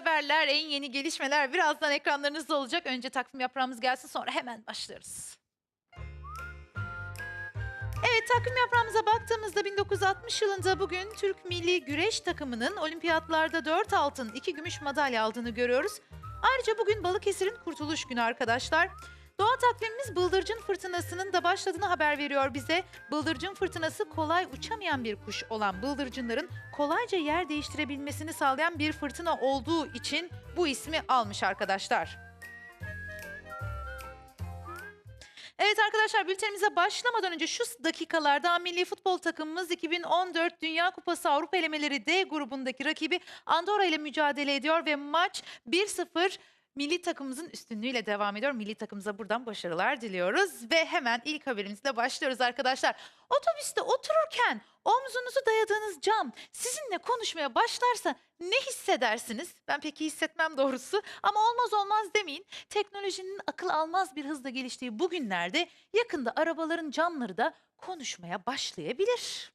haberler, en yeni gelişmeler birazdan ekranlarınızda olacak. Önce takvim yaprağımız gelsin sonra hemen başlıyoruz. Evet takvim yaprağımıza baktığımızda 1960 yılında bugün Türk milli güreş takımının olimpiyatlarda 4 altın 2 gümüş madalya aldığını görüyoruz. Ayrıca bugün Balıkesir'in kurtuluş günü arkadaşlar. Doğa takvimimiz bıldırcın fırtınasının da başladığını haber veriyor bize. Bıldırcın fırtınası kolay uçamayan bir kuş olan bıldırcınların kolayca yer değiştirebilmesini sağlayan bir fırtına olduğu için bu ismi almış arkadaşlar. Evet arkadaşlar bültenimize başlamadan önce şu dakikalarda milli futbol takımımız 2014 Dünya Kupası Avrupa elemeleri D grubundaki rakibi Andorra ile mücadele ediyor ve maç 1-0 milli takımımızın üstünlüğüyle devam ediyor. Milli takımımıza buradan başarılar diliyoruz ve hemen ilk haberimizle başlıyoruz arkadaşlar. Otobüste otururken omzunuzu dayadığınız cam sizinle konuşmaya başlarsa ne hissedersiniz? Ben pek hissetmem doğrusu ama olmaz olmaz demeyin. Teknolojinin akıl almaz bir hızla geliştiği bu günlerde yakında arabaların camları da konuşmaya başlayabilir.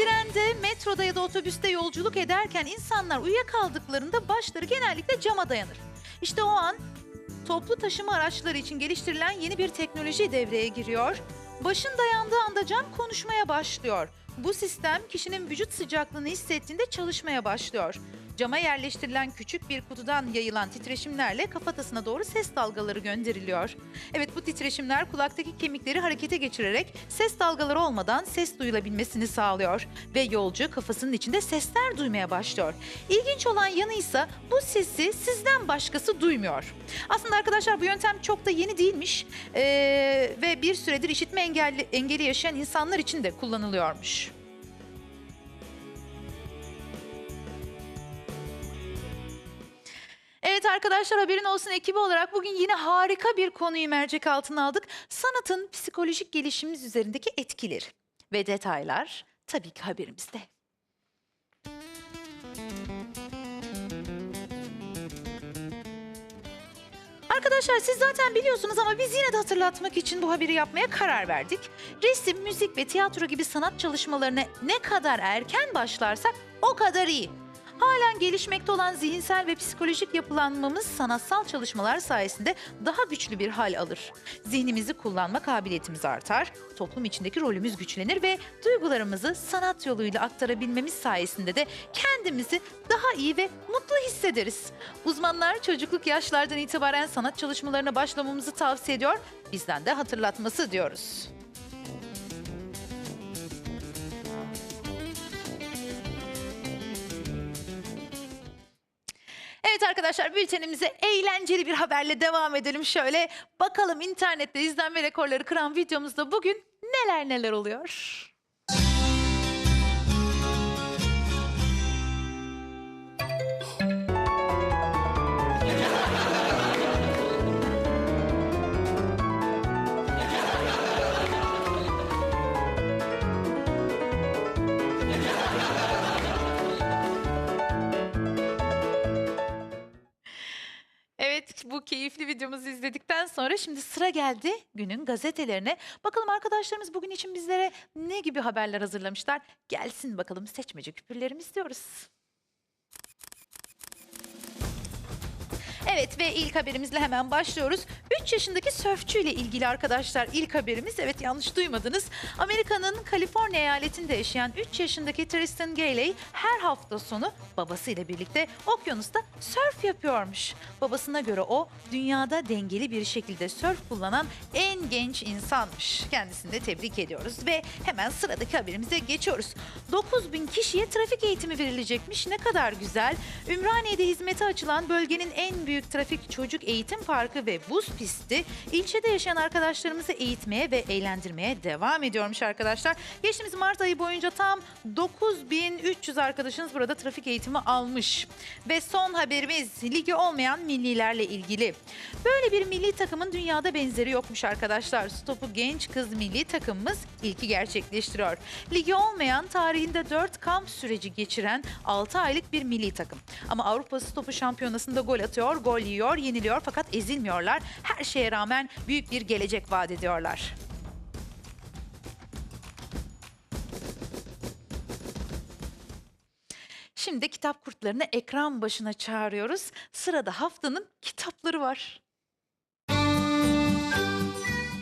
Trende, metroda ya da otobüste yolculuk ederken insanlar uyuyakaldıklarında başları genellikle cama dayanır. İşte o an toplu taşıma araçları için geliştirilen yeni bir teknoloji devreye giriyor. Başın dayandığı anda cam konuşmaya başlıyor. Bu sistem kişinin vücut sıcaklığını hissettiğinde çalışmaya başlıyor. Cama yerleştirilen küçük bir kutudan yayılan titreşimlerle kafatasına doğru ses dalgaları gönderiliyor. Evet bu titreşimler kulaktaki kemikleri harekete geçirerek ses dalgaları olmadan ses duyulabilmesini sağlıyor. Ve yolcu kafasının içinde sesler duymaya başlıyor. İlginç olan yanı ise bu sesi sizden başkası duymuyor. Aslında arkadaşlar bu yöntem çok da yeni değilmiş Ee, ve bir süredir işitme engelli, engeli yaşayan insanlar için de kullanılıyormuş. Arkadaşlar haberin olsun ekibi olarak bugün yine harika bir konuyu mercek altına aldık. Sanatın psikolojik gelişimimiz üzerindeki etkileri ve detaylar tabii ki haberimizde. Arkadaşlar siz zaten biliyorsunuz ama biz yine de hatırlatmak için bu haberi yapmaya karar verdik. Resim, müzik ve tiyatro gibi sanat çalışmalarına ne kadar erken başlarsak o kadar iyi. Halen gelişmekte olan zihinsel ve psikolojik yapılanmamız sanatsal çalışmalar sayesinde daha güçlü bir hal alır. Zihnimizi kullanma kabiliyetimiz artar, toplum içindeki rolümüz güçlenir ve duygularımızı sanat yoluyla aktarabilmemiz sayesinde de kendimizi daha iyi ve mutlu hissederiz. Uzmanlar çocukluk yaşlardan itibaren sanat çalışmalarına başlamamızı tavsiye ediyor. Bizden de hatırlatması diyoruz. Evet arkadaşlar bültenimize eğlenceli bir haberle devam edelim şöyle. Bakalım internette izlenme rekorları kıran videomuzda bugün neler neler oluyor? Bu keyifli videomuzu izledikten sonra şimdi sıra geldi günün gazetelerine. Bakalım arkadaşlarımız bugün için bizlere ne gibi haberler hazırlamışlar? Gelsin bakalım seçmece küpürlerimiz diyoruz. Evet ve ilk haberimizle hemen başlıyoruz. 3 yaşındaki sörfçüyle ilgili arkadaşlar ilk haberimiz. Evet yanlış duymadınız. Amerika'nın Kaliforniya eyaletinde yaşayan 3 yaşındaki Tristan Gailey her hafta sonu babasıyla birlikte okyanusta sörf yapıyormuş. Babasına göre o dünyada dengeli bir şekilde sörf kullanan en genç insanmış. Kendisini de tebrik ediyoruz ve hemen sıradaki haberimize geçiyoruz. 9000 kişiye trafik eğitimi verilecekmiş. Ne kadar güzel. Ümraniye'de hizmete açılan bölgenin en büyük trafik çocuk eğitim parkı ve buz pisti ilçede yaşayan arkadaşlarımızı eğitmeye ve eğlendirmeye devam ediyormuş arkadaşlar. Geçtiğimiz Mart ayı boyunca tam 9300 arkadaşınız burada trafik eğitimi almış. Ve son haberimiz ligi olmayan millilerle ilgili. Böyle bir milli takımın dünyada benzeri yokmuş arkadaşlar. Stopu genç kız milli takımımız ilki gerçekleştiriyor. Ligi olmayan tarihinde 4 kamp süreci geçiren 6 aylık bir milli takım. Ama Avrupa Stopu Şampiyonası'nda gol atıyor, gol yiyor, yeniliyor fakat ezilmiyorlar. Her şeye rağmen büyük bir gelecek vaat ediyorlar. Şimdi kitap kurtlarını ekran başına çağırıyoruz. Sırada haftanın kitapları var.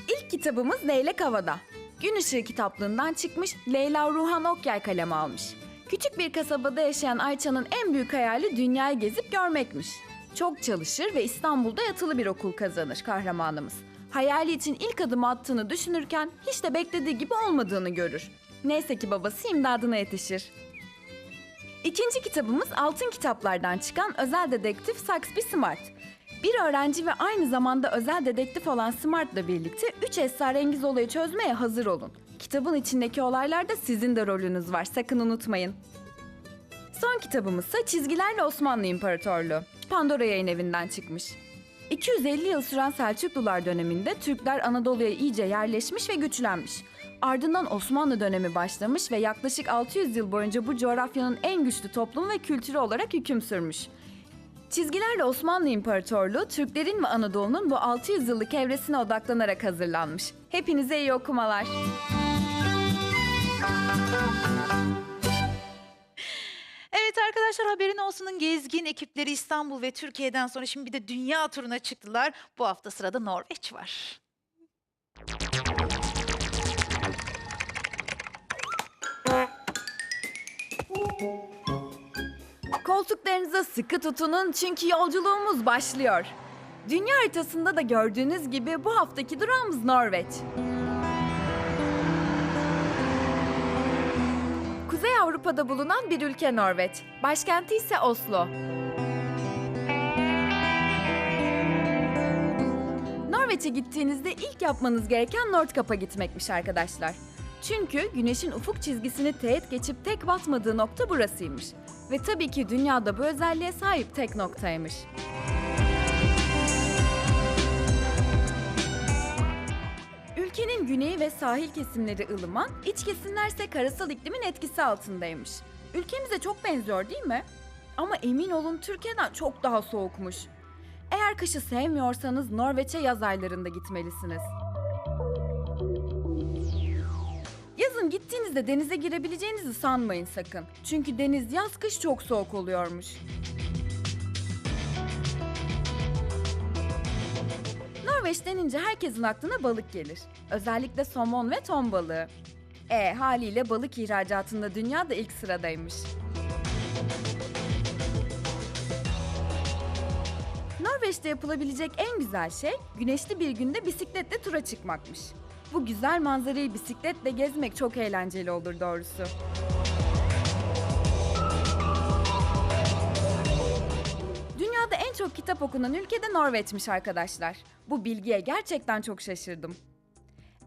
İlk kitabımız Leylek Havada. Gün Işığı kitaplığından çıkmış Leyla Ruhan Okyay kaleme almış. Küçük bir kasabada yaşayan Ayça'nın en büyük hayali dünyayı gezip görmekmiş. Çok çalışır ve İstanbul'da yatılı bir okul kazanır kahramanımız. Hayali için ilk adımı attığını düşünürken hiç de beklediği gibi olmadığını görür. Neyse ki babası imdadına yetişir. İkinci kitabımız altın kitaplardan çıkan özel dedektif Saxby Smart. Bir öğrenci ve aynı zamanda özel dedektif olan Smart'la birlikte üç esrarengiz olayı çözmeye hazır olun. Kitabın içindeki olaylarda sizin de rolünüz var, sakın unutmayın. Son kitabımızsa Çizgilerle Osmanlı İmparatorluğu. Pandora yayın evinden çıkmış. 250 yıl süren Selçuklular döneminde Türkler Anadolu'ya iyice yerleşmiş ve güçlenmiş. Ardından Osmanlı dönemi başlamış ve yaklaşık 600 yıl boyunca bu coğrafyanın en güçlü toplumu ve kültürü olarak hüküm sürmüş. Çizgilerle Osmanlı İmparatorluğu, Türklerin ve Anadolu'nun bu 600 yıllık evresine odaklanarak hazırlanmış. Hepinize iyi okumalar. Arkadaşlar haberin olsunun gezgin ekipleri İstanbul ve Türkiye'den sonra şimdi bir de dünya turuna çıktılar. Bu hafta sırada Norveç var. Koltuklarınıza sıkı tutunun çünkü yolculuğumuz başlıyor. Dünya haritasında da gördüğünüz gibi bu haftaki durağımız Norveç. Kuzey Avrupa'da bulunan bir ülke Norveç. Başkenti ise Oslo. Norveç'e gittiğinizde ilk yapmanız gereken Nordkap'a gitmekmiş arkadaşlar. Çünkü güneşin ufuk çizgisini teğet geçip tek batmadığı nokta burasıymış. Ve tabii ki dünyada bu özelliğe sahip tek noktaymış. Güneyi ve sahil kesimleri ılıman, iç kesimlerse karasal iklimin etkisi altındaymış. Ülkemize çok benziyor değil mi? Ama emin olun Türkiye'den çok daha soğukmuş. Eğer kışı sevmiyorsanız Norveç'e yaz aylarında gitmelisiniz. Yazın gittiğinizde denize girebileceğinizi sanmayın sakın. Çünkü deniz yaz kış çok soğuk oluyormuş. Norveç denince herkesin aklına balık gelir. Özellikle somon ve ton balığı. E haliyle balık ihracatında dünya da ilk sıradaymış. Norveç'te yapılabilecek en güzel şey güneşli bir günde bisikletle tura çıkmakmış. Bu güzel manzarayı bisikletle gezmek çok eğlenceli olur doğrusu. Çok kitap okunan ülke de Norveç'miş arkadaşlar. Bu bilgiye gerçekten çok şaşırdım.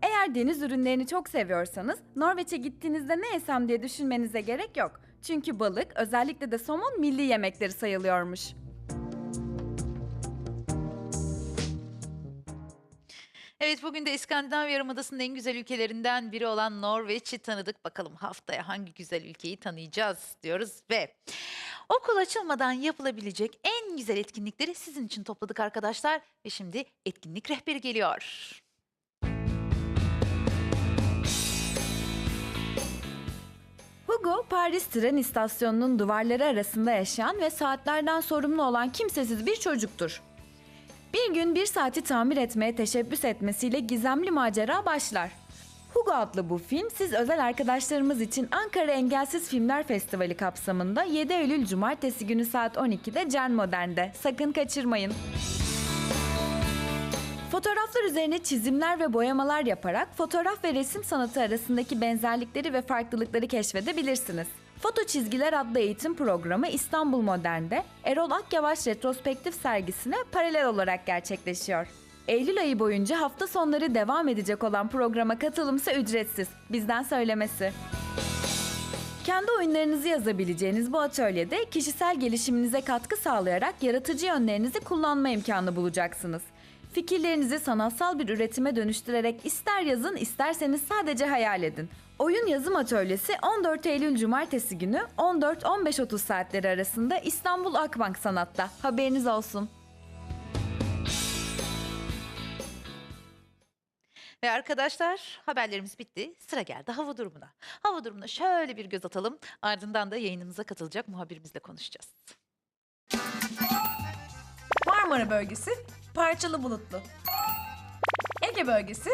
Eğer deniz ürünlerini çok seviyorsanız Norveç'e gittiğinizde ne yesem diye düşünmenize gerek yok. Çünkü balık özellikle de somon milli yemekleri sayılıyormuş. Evet bugün de İskandinav Yarımadası'nın en güzel ülkelerinden biri olan Norveç'i tanıdık. Bakalım haftaya hangi güzel ülkeyi tanıyacağız diyoruz ve okul açılmadan yapılabilecek en güzel etkinlikleri sizin için topladık arkadaşlar ve şimdi etkinlik rehberi geliyor. Hugo, Paris tren istasyonunun duvarları arasında yaşayan ve saatlerden sorumlu olan kimsesiz bir çocuktur. Bir gün bir saati tamir etmeye teşebbüs etmesiyle gizemli macera başlar. Hugo adlı bu film siz özel arkadaşlarımız için Ankara Engelsiz Filmler Festivali kapsamında 7 Eylül Cumartesi günü saat 12'de Can Modern'de. Sakın kaçırmayın. Fotoğraflar üzerine çizimler ve boyamalar yaparak fotoğraf ve resim sanatı arasındaki benzerlikleri ve farklılıkları keşfedebilirsiniz. Foto Çizgiler adlı eğitim programı İstanbul Modern'de Erol Akyavaş retrospektif sergisine paralel olarak gerçekleşiyor. Eylül ayı boyunca hafta sonları devam edecek olan programa katılımsa ücretsiz. Bizden söylemesi. Kendi oyunlarınızı yazabileceğiniz bu atölyede kişisel gelişiminize katkı sağlayarak yaratıcı yönlerinizi kullanma imkanı bulacaksınız. Fikirlerinizi sanatsal bir üretime dönüştürerek ister yazın isterseniz sadece hayal edin. Oyun yazım atölyesi 14 Eylül Cumartesi günü 14-15.30 saatleri arasında İstanbul Akbank Sanat'ta. Haberiniz olsun. Ve arkadaşlar haberlerimiz bitti. Sıra geldi hava durumuna. Hava durumuna şöyle bir göz atalım. Ardından da yayınımıza katılacak muhabirimizle konuşacağız. Marmara bölgesi parçalı bulutlu. Ege bölgesi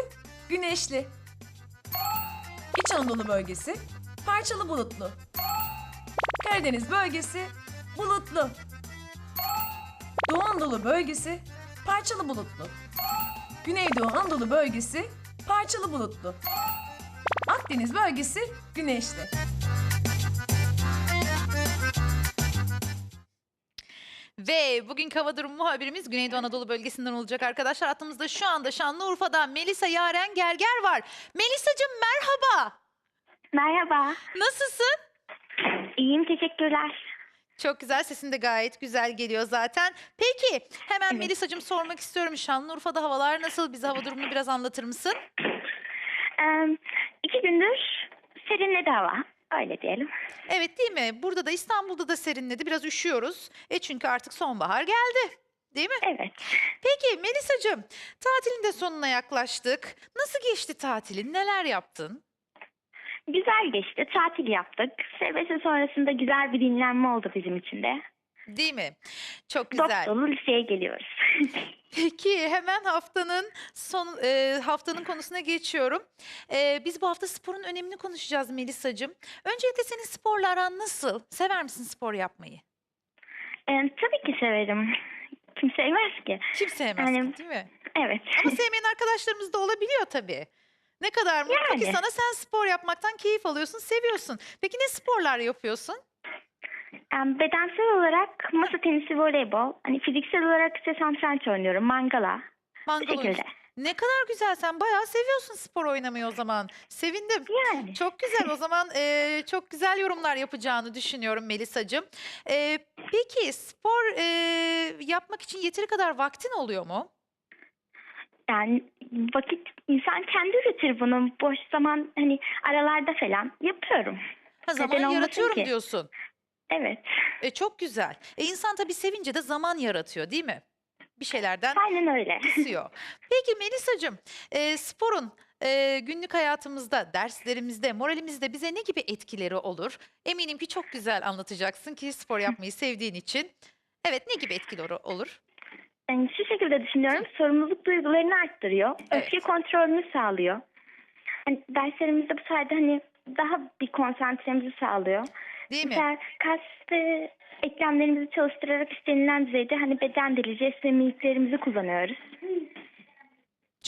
güneşli. İç Anadolu bölgesi parçalı bulutlu. Karadeniz bölgesi bulutlu. Doğu Anadolu bölgesi parçalı bulutlu. Güneydoğu Anadolu bölgesi parçalı bulutlu. Akdeniz bölgesi güneşli. Ve bugün hava durumu muhabirimiz Güneydoğu Anadolu bölgesinden olacak arkadaşlar. Hattımızda şu anda Şanlıurfa'dan Melisa Yaren Gerger var. Melisacığım merhaba. Merhaba. Nasılsın? İyiyim, teşekkürler. Çok güzel sesin de gayet güzel geliyor zaten. Peki hemen Evet. Melisacığım sormak istiyorum. Şanlıurfa'da havalar nasıl? Bize hava durumunu biraz anlatır mısın? Ee, iki gündür serinledi hava. Öyle diyelim. Evet değil mi? Burada da İstanbul'da da serinledi. Biraz üşüyoruz. E çünkü artık sonbahar geldi. Değil mi? Evet. Peki Melisacığım, tatilin de sonuna yaklaştık. Nasıl geçti tatilin? Neler yaptın? Güzel geçti. Tatil yaptık. Sebesi sonrasında güzel bir dinlenme oldu bizim için de. Değil mi? Çok güzel. dolu liseye geliyoruz. Peki hemen haftanın son e, haftanın konusuna geçiyorum. E, biz bu hafta sporun önemini konuşacağız Melisacığım. Öncelikle senin sporla aran nasıl? Sever misin spor yapmayı? Ee, tabii ki severim. Kim sevmez ki? Kim sevmez Yani- değil mi? Evet. Ama sevmeyen arkadaşlarımız da olabiliyor tabii. Ne kadar mutlu ki Yani. sana sen spor yapmaktan keyif alıyorsun, seviyorsun. Peki ne sporlar yapıyorsun? Bedensel olarak masa tenisi, voleybol. Hani fiziksel olarak ise satranç oynuyorum. Mangala. Bu Mangal şekilde. Ne kadar güzel sen bayağı seviyorsun spor oynamayı o zaman. Sevindim. Yani. Çok güzel o zaman eee, çok güzel yorumlar yapacağını düşünüyorum Melisacığım. Eee, peki spor eee, yapmak için yeteri kadar vaktin oluyor mu? Yani vakit insan kendi üretir bunu. Boş zaman hani aralarda falan yapıyorum. Ha, zaman olmasın yaratıyorum ki? diyorsun. Evet. E, çok güzel. E, insan tabii sevince de zaman yaratıyor değil mi? Bir şeylerden Aynen öyle. kısıyor. Peki Melisacığım eee, sporun eee, günlük hayatımızda, derslerimizde, moralimizde bize ne gibi etkileri olur? Eminim ki çok güzel anlatacaksın ki spor yapmayı sevdiğin için. Evet ne gibi etkileri olur? Yani şu şekilde düşünüyorum. Sorumluluk duygularını arttırıyor. Evet. Öfke kontrolünü sağlıyor. Hani derslerimizde bu sayede hani daha bir konsantremizi sağlıyor. Değil mi? Mesela kas ve eklemlerimizi çalıştırarak istenilen düzeyde hani beden jest ve mimiklerimizi kullanıyoruz.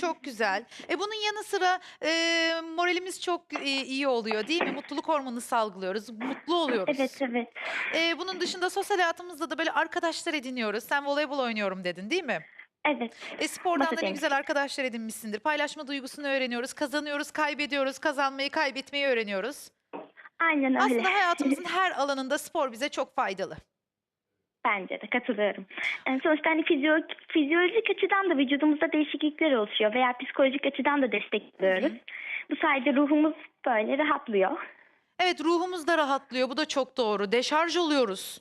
Çok güzel. E bunun yanı sıra e, moralimiz çok e, iyi oluyor değil mi? Mutluluk hormonu salgılıyoruz. Mutlu oluyoruz. Evet evet. E, bunun dışında sosyal hayatımızda da böyle arkadaşlar ediniyoruz. Sen voleybol oynuyorum dedin değil mi? Evet. E spordan da ne güzel arkadaşlar edinmişsindir. Paylaşma duygusunu öğreniyoruz. Kazanıyoruz, kaybediyoruz. Kazanmayı, kaybetmeyi öğreniyoruz. Aynen öyle. Aslında hayatımızın her alanında spor bize çok faydalı. Bence de katılıyorum. Yani sonuçta hani fizyo- fizyolojik açıdan da vücudumuzda değişiklikler oluşuyor veya psikolojik açıdan da destekliyoruz. Bu sayede ruhumuz böyle rahatlıyor. Evet ruhumuz da rahatlıyor. Bu da çok doğru. Deşarj oluyoruz.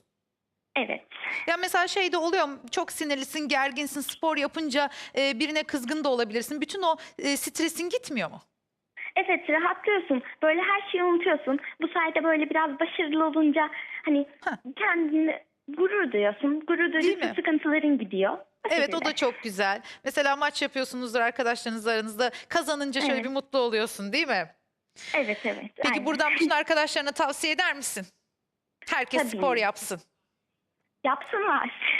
Evet. Ya mesela şey de oluyor çok sinirlisin, gerginsin, spor yapınca e, birine kızgın da olabilirsin. Bütün o e, stresin gitmiyor mu? Evet rahatlıyorsun. Böyle her şeyi unutuyorsun. Bu sayede böyle biraz başarılı olunca hani Heh. kendini gurur duyuyorsun. Gurur mi? sıkıntıların gidiyor. Evet o da çok güzel. Mesela maç yapıyorsunuzdur arkadaşlarınız aranızda. Kazanınca şöyle Evet. bir mutlu oluyorsun değil mi? Evet evet. Peki aynen. buradan bütün arkadaşlarına tavsiye eder misin? Herkes Tabii. spor yapsın. Yapsınlar.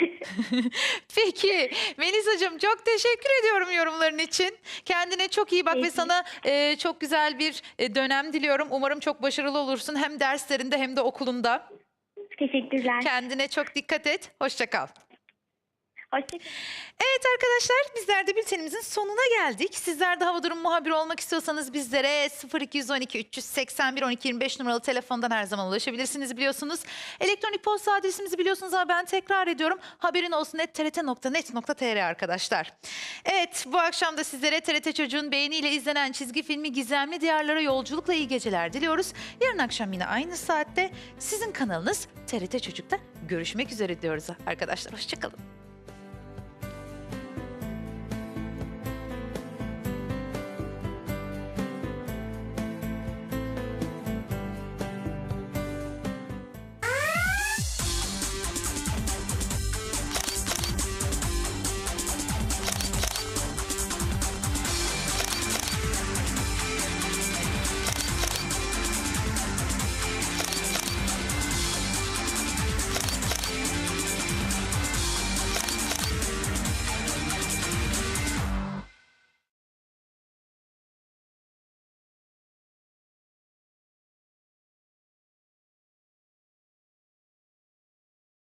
Peki Melisa'cığım çok teşekkür ediyorum yorumların için. Kendine çok iyi bak ve Peki. sana e, çok güzel bir e, dönem diliyorum. Umarım çok başarılı olursun hem derslerinde hem de okulunda. Teşekkürler. Kendine çok dikkat et. Hoşça kal. Evet arkadaşlar bizler de bültenimizin sonuna geldik. Sizler de hava durum muhabiri olmak istiyorsanız bizlere 0212 381 12 25 numaralı telefondan her zaman ulaşabilirsiniz biliyorsunuz. Elektronik posta adresimizi biliyorsunuz ama ben tekrar ediyorum. Haberin olsun trt.net.tr arkadaşlar. Evet bu akşam da sizlere TRT Çocuğun beğeniyle izlenen çizgi filmi Gizemli Diyarlara Yolculukla iyi geceler diliyoruz. Yarın akşam yine aynı saatte sizin kanalınız TRT Çocuk'ta görüşmek üzere diyoruz arkadaşlar. Hoşçakalın.